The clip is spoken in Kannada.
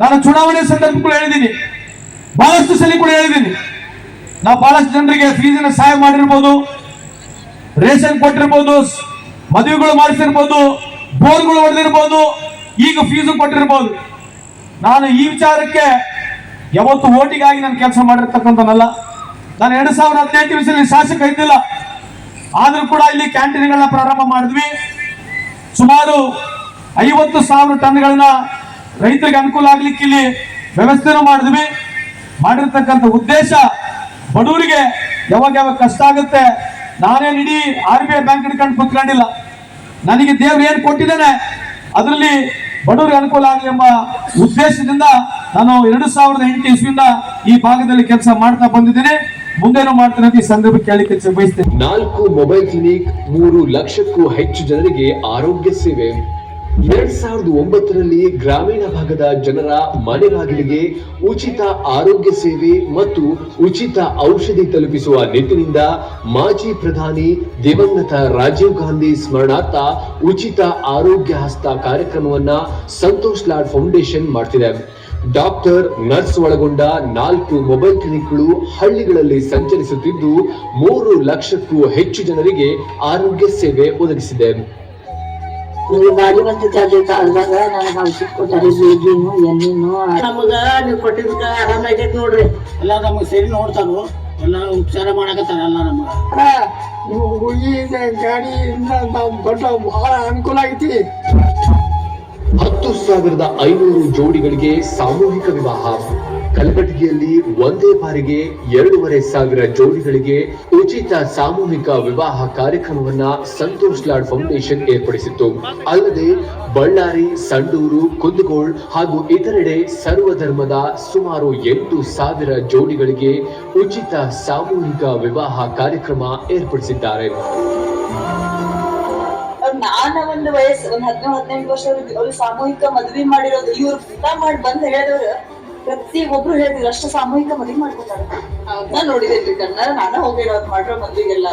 ನಾನು ಚುನಾವಣೆ ಸಂದರ್ಭ ಕೂಡ ಹೇಳಿದ್ದೀನಿ. ಬಹಳಷ್ಟು ಸಲ ಕೂಡ ಹೇಳಿದ್ದೀನಿ. ನಾವು ಬಹಳಷ್ಟು ಜನರಿಗೆ ಫೀಸಿನ ಸಹಾಯ ಮಾಡಿರ್ಬೋದು. ರೇಷನ್ ಕೊಟ್ಟಿರ್ಬೋದು. ಮದುವೆಗಳು ಮಾಡಿಸಿರ್ಬೋದು. ಬೋರ್ಗಳು ಹೊಡೆದಿರ್ಬೋದು. ಈಗ ಫೀಸು ಕೊಟ್ಟಿರ್ಬೋದು. ನಾನು ಈ ವಿಚಾರಕ್ಕೆ ಯಾವತ್ತು ಓಟಿಗಾಗಿ ನಾನು ಕೆಲಸ ಮಾಡಿರ್ತಕ್ಕಂಥನಲ್ಲ ನಾನು ಎರಡು ಸಾವಿರದ ಹದಿನೆಂಟು ವಿಷಯದಲ್ಲಿ ಶಾಸಕ ಇದ್ದಿಲ್ಲ. ಆದರೂ ಕೂಡ ಇಲ್ಲಿ ಕ್ಯಾಂಟೀನ್ಗಳನ್ನ ಪ್ರಾರಂಭ ಮಾಡಿದ್ವಿ. ಸುಮಾರು ಐವತ್ತು ಸಾವಿರ ಟನ್ಗಳನ್ನ ರೈತರಿಗೆ ಅನುಕೂಲ ಆಗ್ಲಿಕ್ಕೆ ಇಲ್ಲಿ ವ್ಯವಸ್ಥೆನೂ ಮಾಡಿದ್ವಿ. ಮಾಡಿರ್ತಕ್ಕಂಥ ಉದ್ದೇಶ ಬಡವರಿಗೆ ಯಾವಾಗ ಯಾವಾಗ ಕಷ್ಟ ಆಗುತ್ತೆ ನಾನೇನು ಇಡೀ ಆರ್ ಬಿ ಐ ಬ್ಯಾಂಕ್ ಹಿಡ್ಕೊಂಡು ಕುತ್ಕೊಂಡಿಲ್ಲ. ನನಗೆ ದೇವ್ರು ಏನು ಕೊಟ್ಟಿದ್ದಾನೆ, ಅದರಲ್ಲಿ ಬಡವರಿಗೆ ಅನುಕೂಲ ಆಗಲಿ ಎಂಬ ಉದ್ದೇಶದಿಂದ ನಾನು ಎರಡು ಸಾವಿರದ ಎಂಟು ಇಸ್ವಿಯಿಂದ ಈ ಭಾಗದಲ್ಲಿ ಕೆಲಸ ಮಾಡ್ತಾ ಬಂದಿದ್ದೀನಿ. ಮುಂದೇನು ಮಾಡ್ತೀನಿ ಈ ಈ ಸಂದರ್ಭ ಕೇಳಲಿಕ್ಕೆ ಬಯಸ್ತೇನೆ. ನಾಲ್ಕು ಮೊಬೈಲ್ ಕ್ಲಿನಿಕ್ ಮೂರು ಲಕ್ಷಕ್ಕೂ ಹೆಚ್ಚು ಜನರಿಗೆ ಆರೋಗ್ಯ ಸೇವೆ. ಎರಡ್ ಸಾವಿರದ ಒಂಬತ್ತರಲ್ಲಿ ಗ್ರಾಮೀಣ ಭಾಗದ ಜನರ ಮನೆ ಬಾಗಿಲಿಗೆ ಉಚಿತ ಆರೋಗ್ಯ ಸೇವೆ ಮತ್ತು ಉಚಿತ ಔಷಧಿ ತಲುಪಿಸುವ ನಿಟ್ಟಿನಿಂದ ಮಾಜಿ ಪ್ರಧಾನಿ ದಿವಂಗತ ರಾಜೀವ್ ಗಾಂಧಿ ಸ್ಮರಣಾರ್ಥ ಉಚಿತ ಆರೋಗ್ಯ ಹಸ್ತ ಕಾರ್ಯಕ್ರಮವನ್ನ ಸಂತೋಷ್ ಲಾಡ್ ಫೌಂಡೇಶನ್ ಮಾಡ್ತಿದೆ. ಡಾಕ್ಟರ್ ನರ್ಸ್ ಒಳಗೊಂಡ ನಾಲ್ಕು ಮೊಬೈಲ್ ಕ್ಲಿನಿಕ್ಗಳು ಹಳ್ಳಿಗಳಲ್ಲಿ ಸಂಚರಿಸುತ್ತಿದ್ದು ಮೂರು ಲಕ್ಷಕ್ಕೂ ಹೆಚ್ಚು ಜನರಿಗೆ ಆರೋಗ್ಯ ಸೇವೆ ಒದಗಿಸಿದೆ. ನನಗೆ ಗಾಡಿ ಬಂದಿತ್ತು ಅದೇ ಕಾಲದಾಗ ನನಗೆ ಔಷಧ ಕೊಟ್ಟಾರಿ ಬೀದಿನು ಎಣ್ಣೆನು ನಮಗ ನೀವು ಕೊಟ್ಟಿದ್ದಕ್ಕ ಆರಾಮಾಗೈತೆ ನೋಡ್ರಿ. ಎಲ್ಲ ನಮಗೆ ಸರಿ ನೋಡ್ತಾರು? ಎಲ್ಲ ಉಪಚಾರ ಮಾಡಕತ್ತಾರ ಎಲ್ಲ ನಮಗ? ನಿಮ್ಗೆ ಈ ಗಾಡಿಯಿಂದ ನಾವು ದೊಡ್ಡ ಬಹಳ ಅನುಕೂಲ ಆಗೈತಿ. ಹತ್ತು ಸಾವಿರದ ಐನೂರು ಜೋಡಿಗಳಿಗೆ ಸಾಮೂಹಿಕ ವಿವಾಹ. ಕಲಬಟಗಿಯಲ್ಲಿ ಒಂದೇ ಬಾರಿಗೆ ಎರಡೂವರೆ ಸಾವಿರ ಜೋಡಿಗಳಿಗೆ ಉಚಿತ ಸಾಮೂಹಿಕ ವಿವಾಹ ಕಾರ್ಯಕ್ರಮವನ್ನ ಸಂತೋಷ್ ಲಾಡ್ ಫೌಂಡೇಶನ್ ಏರ್ಪಡಿಸಿತ್ತು. ಅಲ್ಲದೆ ಬಳ್ಳಾರಿ, ಸಂಡೂರು, ಕುಂದಗೋಳ್ ಹಾಗೂ ಇತರೆಡೆ ಸರ್ವಧರ್ಮದ ಸುಮಾರು ಎಂಟು ಸಾವಿರ ಜೋಡಿಗಳಿಗೆ ಉಚಿತ ಸಾಮೂಹಿಕ ವಿವಾಹ ಕಾರ್ಯಕ್ರಮ ಏರ್ಪಡಿಸಿದ್ದಾರೆ. ನಾನ ಒಂದು ವಯಸ್ಸು, ಒಂದ್ ಹದಿನೇಳು ಹದಿನೆಂಟು ವರ್ಷ ಸಾಮೂಹಿಕ ಮದುವೆ ಮಾಡಿರೋದು ಇವ್ರು ಮಾಡಿ ಬಂದ್ ಹೇಳಿದವ್ರು ಪ್ರತಿ ಒಬ್ರು ಹೇಳಿದ್ರು ಅಷ್ಟು ಸಾಮೂಹಿಕ ಮದುವೆ ಮಾಡ್ಕೊತಾರೆ. ನಾನ್ ನೋಡಿದೇನ್ರಿ ಕಣ್ಣ ನಾನು ಹೋಗಿರೋದು ಮಾಡಿರೋ ಮದ್ವಿಗೆಲ್ಲ.